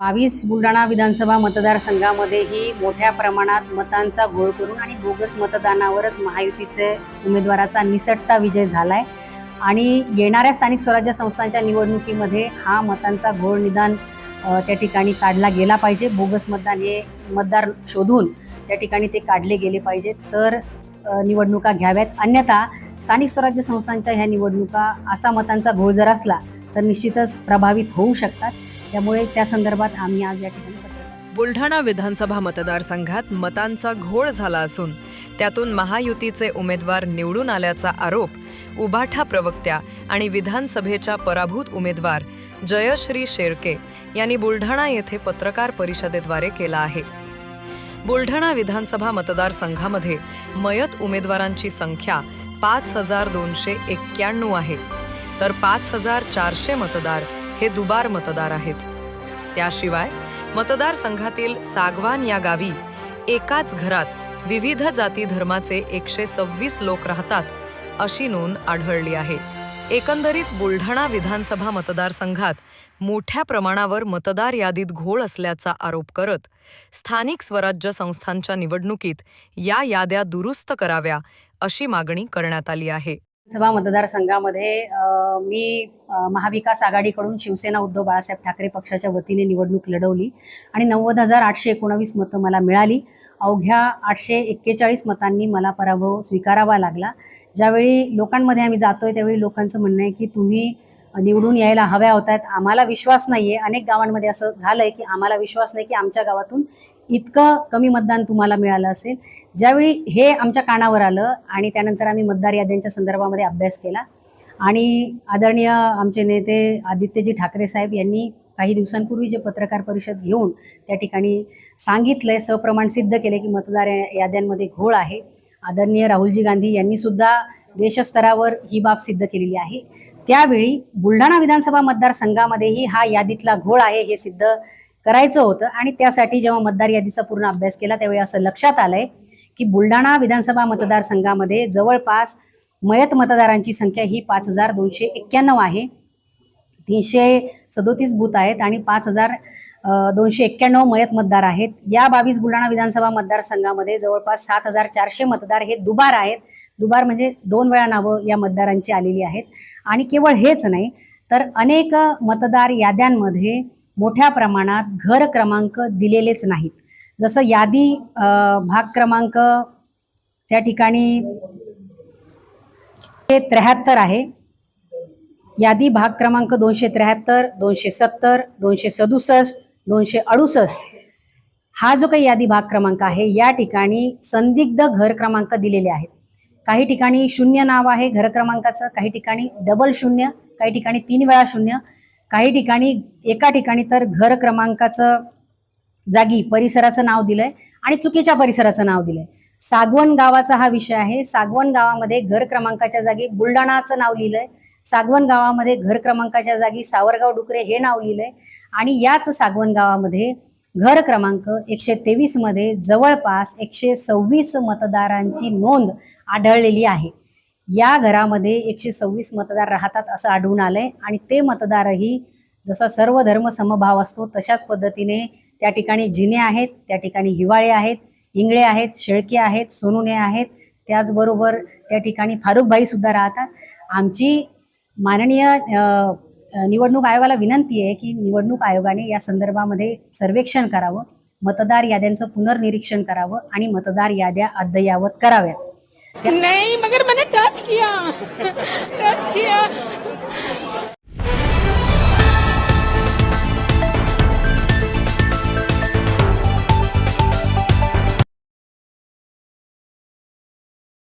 बावीस बुलढाणा विधानसभा मतदारसंघामध्येही मोठ्या प्रमाणात मतांचा घोळ करून आणि बोगस मतदानावरच महायुतीचे उमेदवाराचा निसटता विजय झालाय. आणि येणाऱ्या स्थानिक स्वराज्य संस्थांच्या निवडणुकीमध्ये हा मतांचा घोळ निदान त्या ठिकाणी काढला गेला पाहिजे. बोगस मतदान हे मतदार शोधून त्या ठिकाणी ते काढले गेले पाहिजे तर निवडणुका घ्याव्यात. अन्यथा स्थानिक स्वराज्य संस्थांच्या ह्या निवडणुका असा मतांचा घोळ जर असला तर निश्चितच प्रभावित होऊ शकतात. त्यामुळे त्या संदर्भात आम्ही आज या ठिकाणी बुलढाणा विधानसभा मतदारसंघात मतांचा घोळ झाला असून त्यातून महायुतीचे उमेदवार निवडून आल्याचा आरोप उबाठा प्रवक्त्या आणि विधानसभेच्या पराभूत उमेदवार जयश्री शेरके यांनी बुलढाणा येथे पत्रकार परिषदेद्वारे केला आहे. बुलढाणा विधानसभा मतदारसंघामध्ये मयत उमेदवारांची संख्या पाच हजार दोनशे एक्क्याण्णव आहे. तर पाच हजार चारशे मतदार हे दुबार मतदार आहेत. त्याशिवाय मतदारसंघातील सागवान या गावी एकाच घरात विविध जाती धर्माचे एकशे सव्वीस लोक राहतात अशी नोंद आढळली आहे. एकंदरीत बुलढाणा विधानसभा मतदारसंघात मोठ्या प्रमाणावर मतदार यादीत घोळ असल्याचा आरोप करत स्थानिक स्वराज्य संस्थांच्या निवडणुकीत या याद्या दुरुस्त कराव्या अशी मागणी करण्यात आली आहे. सभा मतदारसंघामध्ये मी महाविकास आघाडीकडून शिवसेना उद्धव बाळासाहेब ठाकरे पक्षाच्या वतीने निवडणूक लढवली आणि नव्वद हजार आठशे एकोणावीस मतं मला मिळाली. अवघ्या आठशे एक्केचाळीस मतांनी मला पराभव स्वीकारावा लागला. ज्यावेळी लोकांमध्ये आम्ही जातोय त्यावेळी लोकांचं म्हणणं आहे की तुम्ही निवडून यायला हव्या होत आहेत आम्हाला विश्वास नाही आहे अनेक गावांमध्ये असं झालं आहे की आम्हाला विश्वास नाही की आमच्या गावातून इतकं कमी मतदान तुम्हाला मिळालं असेल. ज्यावेळी हे आमच्या कानावर आलं आणि त्यानंतर आम्ही मतदार याद्यांच्या संदर्भामध्ये अभ्यास केला. आणि आदरणीय आमचे नेते आदित्यजी ठाकरे साहेब यांनी काही दिवसांपूर्वी जे पत्रकार परिषद घेऊन त्या ठिकाणी सांगितलंय सप्रमाण सिद्ध केले की मतदार याद्यांमध्ये घोळ आहे. आदरणीय राहुलजी गांधी यांनी सुद्धा देशस्तरावर ही बाब सिद्ध केलेली आहे. त्यावेळी बुलढाणा विधानसभा मतदारसंघामध्येही हा यादीतला घोळ आहे हे सिद्ध करायचं होतं. आणि त्यासाठी जेव्हा मतदार यादीचा पूर्ण अभ्यास केला त्यावेळी असं लक्षात आलंय की बुलढाणा विधानसभा मतदारसंघामध्ये जवळपास मयत मतदारांची संख्या ही पाच हजार दोनशे एक्क्याण्णव आहे. तीनशे सदोतीस बूथ आहेत आणि पाच हजार दोनशे एक्क्याण्णव मयत मतदार आहेत. या बावीस बुलढाणा विधानसभा मतदारसंघामध्ये जवळपास सात हजार चारशे मतदार हे दुबार आहेत. दुबार म्हणजे दोन वेळा नावं या मतदारांची आलेली आहेत. आणि केवळ हेच नाही तर अनेक मतदार याद्यांमध्ये मोठ्या प्रमाणात घर क्रमांक दिलेलेच नाहीत. जसं यादी भाग क्रमांक त्या ठिकाणी ते त्र्याहत्तर आहे. यादी भाग क्रमांक दोनशे त्र्याहत्तर दोनशे सत्तर दोनशे सदुसष्ट दोनशे अडुसष्ट. हा जो काही यादी भाग क्रमांक आहे या ठिकाणी संदिग्ध घर क्रमांक दिलेले आहेत. काही ठिकाणी शून्य नाव आहे घर क्रमांकाचं काही ठिकाणी डबल शून्य काही ठिकाणी तीन वेळा शून्य. काही ठिकाणी एका ठिकाणी तर घर क्रमांकाचं जागी परिसराचं नाव दिलंय आणि चुकीच्या परिसराचं नाव दिलंय. सागवण गावाचा हा विषय आहे. सागवण गावामध्ये घर क्रमांकाच्या जागी बुलढाणाचं नाव लिहिलंय. सागवण गावामध्ये घर क्रमांकाच्या जागी सावरगाव डुकरे हे नाव लिहिलंय. आणि याच सागवण गावामध्ये घर क्रमांक एकशे तेवीसमध्ये जवळपास एकशे सव्वीस मतदारांची नोंद आढळलेली आहे. या घरामध्ये एकशे सव्वीस मतदार राहतात असं आढळून आलंय. आणि ते मतदारही जसा सर्व धर्म समभाव असतो तशाच पद्धतीने त्या ठिकाणी जिने आहेत त्या ठिकाणी हिवाळे आहेत इंगळे आहेत शेळके आहेत सोनुने आहेत. त्याचबरोबर त्या ठिकाणी फारुखबाई सुद्धा राहतात. आमची माननीय निवडणूक आयोगाला विनंती आहे की निवडणूक आयोगाने या संदर्भामध्ये सर्वेक्षण करावं मतदार याद्यांचं पुनर्निरीक्षण करावं आणि मतदार याद्या अद्ययावत कराव्यात. नहीं मगर मैंने टच किया टच किया